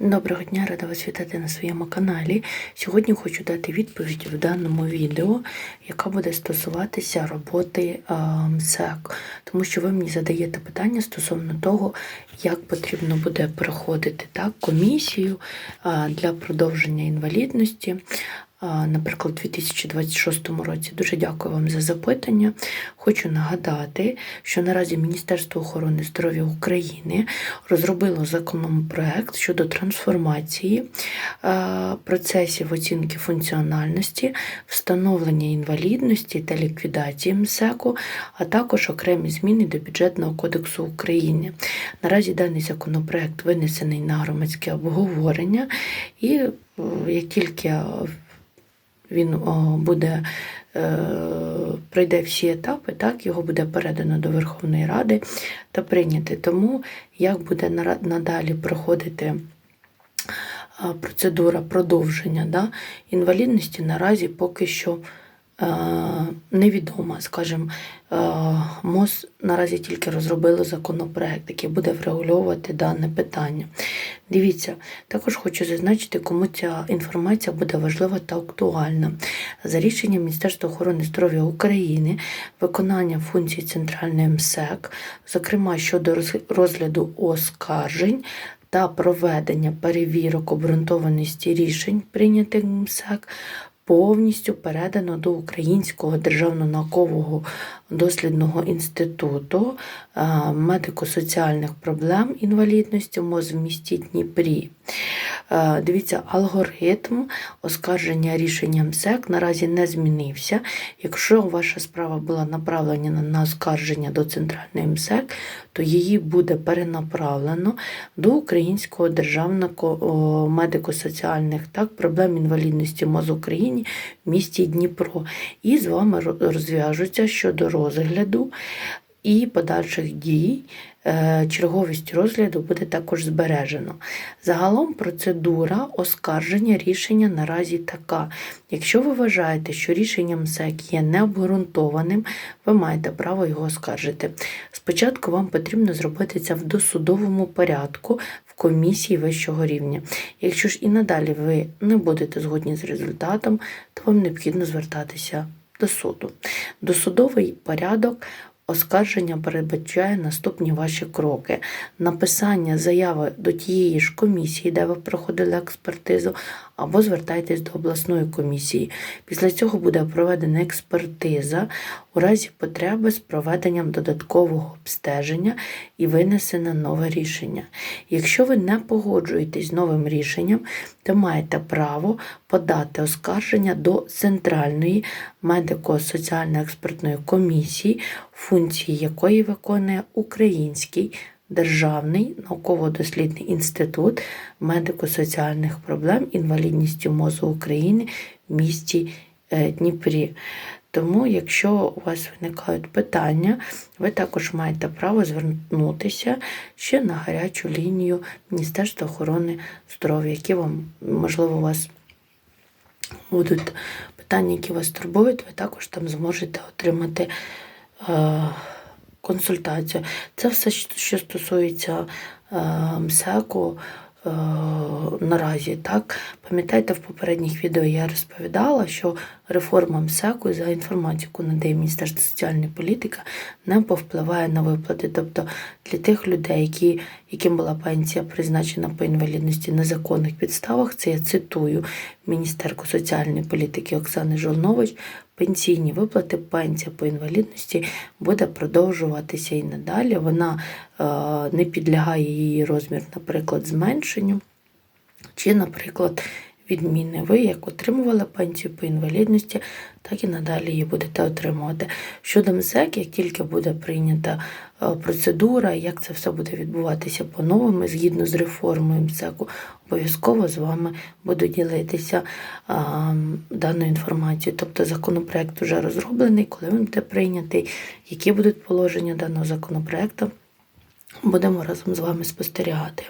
Доброго дня, рада вас вітати на своєму каналі. Сьогодні хочу дати відповідь в даному відео, яка буде стосуватися роботи МСЕК, тому що ви мені задаєте питання стосовно того, як потрібно буде проходити так, комісію для продовження інвалідності. Наприклад, у 2026 році дуже дякую вам за запитання. Хочу нагадати, що наразі Міністерство охорони здоров'я України розробило законопроект щодо трансформації процесів оцінки функціональності, встановлення інвалідності та ліквідації МСЕКу, а також окремі зміни до бюджетного кодексу України. Наразі даний законопроект винесений на громадське обговорення, і е, як тільки він буде е, пройде всі етапи, так його буде передано до Верховної Ради та прийняти. Тому як буде надалі проходити процедура продовження да, інвалідності, наразі поки що е, невідома. Скажімо, е, МОЗ наразі тільки розробило законопроект, який буде врегульовувати дане питання. Дивіться, також хочу зазначити, кому ця інформація буде важлива та актуальна. За рішенням Міністерства охорони здоров'я України, виконання функцій центральної МСЕК, зокрема щодо розгляду оскаржень та проведення перевірок обґрунтованості рішень, прийнятих МСЕК, повністю передано до Українського державного наукового дослідного інституту е, медико-соціальних проблем інвалідності МОЗ в місті Дніпрі. Е, Дивіться, алгоритм оскарження рішення МСЕК наразі не змінився. Якщо ваша справа була направлена на оскарження до центральної МСЕК, то її буде перенаправлено до Українського державного медико-соціальних так, проблем інвалідності МОЗ України в місті Дніпро. І з вами розв'яжуться щодо розгляду і подальших дій. Е, Черговість розгляду буде також збережено. Загалом процедура оскарження рішення наразі така. Якщо ви вважаєте, що рішення МСЕК є необґрунтованим, ви маєте право його оскаржити. Спочатку вам потрібно зробити це в досудовому порядку в комісії вищого рівня. Якщо ж і надалі ви не будете згодні з результатом, то вам необхідно звертатися до суду. Досудовий порядок Оскарження передбачає наступні ваші кроки: написання заяви до тієї ж комісії, де ви проходили експертизу, або звертайтесь до обласної комісії. Після цього буде проведена експертиза у разі потреби з проведенням додаткового обстеження і винесено нове рішення. Якщо ви не погоджуєтесь з новим рішенням, то маєте право подати оскарження до Центральної медико-соціальної експертної комісії, функції якої виконує Український Державний науково-дослідний інститут медико-соціальних проблем інвалідністю мозу України в місті е, Дніпрі. Тому, якщо у вас виникають питання, ви також маєте право звернутися ще на гарячу лінію Міністерства охорони здоров'я, які вам, можливо, у вас будуть питання, які вас турбують, ви також там зможете отримати е, консультацію. Це все, що стосується е, МСЕКу е, наразі. Так? Пам'ятаєте, в попередніх відео я розповідала, що реформа МСЕКу за інформацією, яку надає Міністерство соціальної політики, не повпливає на виплати. Тобто для тих людей, які, яким була пенсія призначена по інвалідності на законних підставах, це я цитую Міністерку соціальної політики Оксани Жолнович, пенсійні виплати, пенсія по інвалідності буде продовжуватися і надалі. Вона е, не підлягає її розмір, наприклад, зменшенню. Чи, наприклад, відміни. Ви як отримували пенсію по інвалідності, так і надалі її будете отримувати. Щодо МСЕК, як тільки буде прийнята е, процедура, як це все буде відбуватися по-новому, згідно з реформою МСЕКу, обов'язково з вами буду ділитися а, даною інформацією. Тобто законопроект вже розроблений, коли він буде прийнятий, які будуть положення даного законопроекту, будемо разом з вами спостерігати.